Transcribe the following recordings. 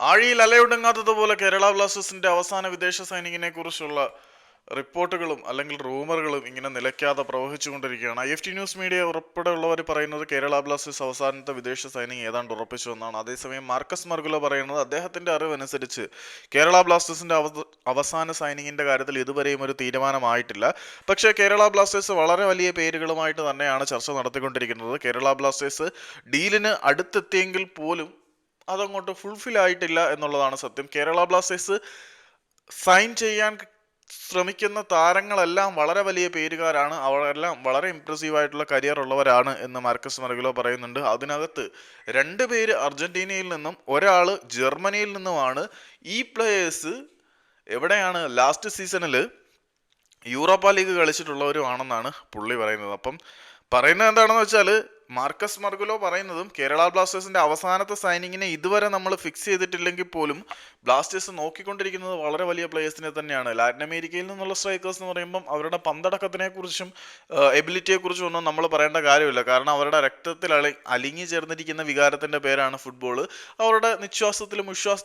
ആഴിയിൽ അലയൊടുങ്ങാത്തതുപോലെ കേരള ബ്ലാസ്റ്റേഴ്സിന്റെ അവസാന വിദേശ സൈനികനെ കുറിച്ചുള്ള റിപ്പോർട്ടുകളും അല്ലെങ്കിൽ റൂമറുകളും ഇങ്ങനെ നിലയ്ക്കാതെ പ്രവഹിച്ചുകൊണ്ടിരിക്കുകയാണ്. I F T news media ഉൾപ്പെടെയുള്ളവർ പറയുന്നത് കേരള ബ്ലാസ്റ്റേഴ്സ് അവസാനത്തെ വിദേശ സൈനിങ് ഏതാണ്ട് ഉറപ്പിച്ചു എന്നാണ്. അതേസമയം മാർക്കസ് മർഗുല പറയുന്നത് അദ്ദേഹത്തിന്റെ അറിവനുസരിച്ച് കേരള ബ്ലാസ്റ്റേഴ്സിന്റെ അവ- അവസാന സൈനിങ്ങിന്റെ കാര്യത്തിൽ ഇതുവരെയും ഒരു തീരുമാനമായിട്ടില്ല. പക്ഷേ കേരള ബ്ലാസ്റ്റേഴ്സ് വളരെ വലിയ പേരുകളുമായിട്ട് തന്നെയാണ് ചർച്ച നടത്തിക്കൊണ്ടിരിക്കുന്നത്. കേരള ബ്ലാസ്റ്റേഴ്സ് ഡീലിന് അടുത്തെത്തിയെങ്കിൽ പോലും അതങ്ങോട്ട് ഫുൾഫിൽ ആയിട്ടില്ല എന്നുള്ളതാണ് സത്യം. കേരള ബ്ലാസ്റ്റേഴ്സ് സൈൻ ചെയ്യാൻ ശ്രമിക്കുന്ന താരങ്ങളെല്ലാം വളരെ വലിയ പേരുകാരാണ്. അവരെല്ലാം വളരെ ഇംപ്രസീവ് ആയിട്ടുള്ള കരിയർ ഉള്ളവരാണ് എന്ന് മാർക്കസ് മർഗുലോ പറയുന്നുണ്ട്. അതിനകത്ത് രണ്ട് പേര് അർജന്റീനയിൽ നിന്നും ഒരാൾ ജർമ്മനിയിൽ നിന്നുമാണ്. ഈ പ്ലേയേഴ്സ് എവിടെയാണ് ലാസ്റ്റ് സീസണിൽ യൂറോപ്പ ലീഗ് കളിച്ചിട്ടുള്ളവരുമാണെന്നാണ് പുള്ളി പറയുന്നത്. അപ്പം പറയുന്നത് എന്താണെന്ന് വെച്ചാൽ മാർക്കസ് മർഗുലോ പറയുന്നതും കേരള ബ്ലാസ്റ്റേഴ്സിന്റെ അവസാനത്തെ സൈനിങ്ങിനെ ഇതുവരെ നമ്മൾ ഫിക്സ് ചെയ്തിട്ടില്ലെങ്കിൽ പോലും ബ്ലാസ്റ്റേഴ്സ് നോക്കിക്കൊണ്ടിരിക്കുന്നത് വളരെ വലിയ പ്ലേയേഴ്സിനെ തന്നെയാണ്. ലാറ്റിൻ അമേരിക്കയിൽ നിന്നുള്ള സ്ട്രൈക്കേഴ്സ് എന്ന് പറയുമ്പം അവരുടെ പന്തടക്കത്തിനെ കുറിച്ചും എബിലിറ്റിയെ കുറിച്ചും ഒന്നും നമ്മൾ പറയേണ്ട കാര്യമില്ല. കാരണം അവരുടെ രക്തത്തിൽ അളി അലിഞ്ഞു ചേർന്നിരിക്കുന്ന വികാരത്തിന്റെ പേരാണ് ഫുട്ബോൾ അവരുടെ നിശ്വാസത്തിലും വിശ്വാസ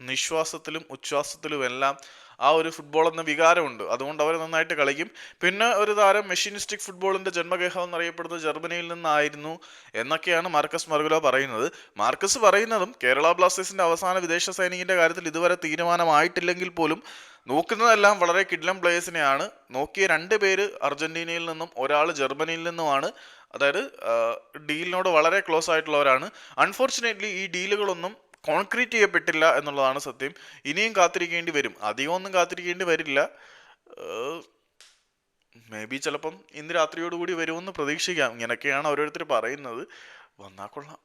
നിശ്വാസത്തിലും ഉച്ഛ്വാസത്തിലും എല്ലാം ആ ഒരു ഫുട്ബോൾ എന്ന വികാരമുണ്ട്. അതുകൊണ്ട് അവർ നന്നായിട്ട് കളിക്കും. പിന്നെ ഒരു താരം മെഷീനിസ്റ്റിക് ഫുട്ബോളിന്റെ ജന്മഗേഹം എന്നറിയപ്പെടുന്നത് ജർമ്മനിയിൽ നിന്നായിരുന്നു എന്നൊക്കെയാണ് മാർക്കസ് മർഗുലോ പറയുന്നത്. മാർക്കസ് പറയുന്നതും കേരള ബ്ലാസ്റ്റേഴ്സിന്റെ അവസാന വിദേശ സൈനികന്റെ കാര്യത്തിൽ ഇതുവരെ തീരുമാനമായിട്ടില്ലെങ്കിൽ പോലും നോക്കുന്നതെല്ലാം വളരെ കിഡ്ലം പ്ലേയേഴ്സിനെയാണ്. നോക്കിയ രണ്ട് പേര് അർജന്റീനയിൽ നിന്നും ഒരാൾ ജർമ്മനിയിൽ നിന്നുമാണ്. അതായത് ഡീലിനോട് വളരെ ക്ലോസ് ആയിട്ടുള്ളവരാണ്. അൺഫോർച്ചുനേറ്റ്ലി ഈ ഡീലുകളൊന്നും കോൺക്രീറ്റ് ചെയ്യപ്പെട്ടില്ല എന്നുള്ളതാണ് സത്യം. ഇനിയും കാത്തിരിക്കേണ്ടി വരും. അധികമൊന്നും കാത്തിരിക്കേണ്ടി വരില്ല. മേ ബി ചിലപ്പം ഇന്ന് രാത്രിയോടുകൂടി വരുമെന്ന് പ്രതീക്ഷിക്കാം. ഇങ്ങനെയൊക്കെയാണ് ഓരോരുത്തർ പറയുന്നത്. വന്നാൽ കൊള്ളാം.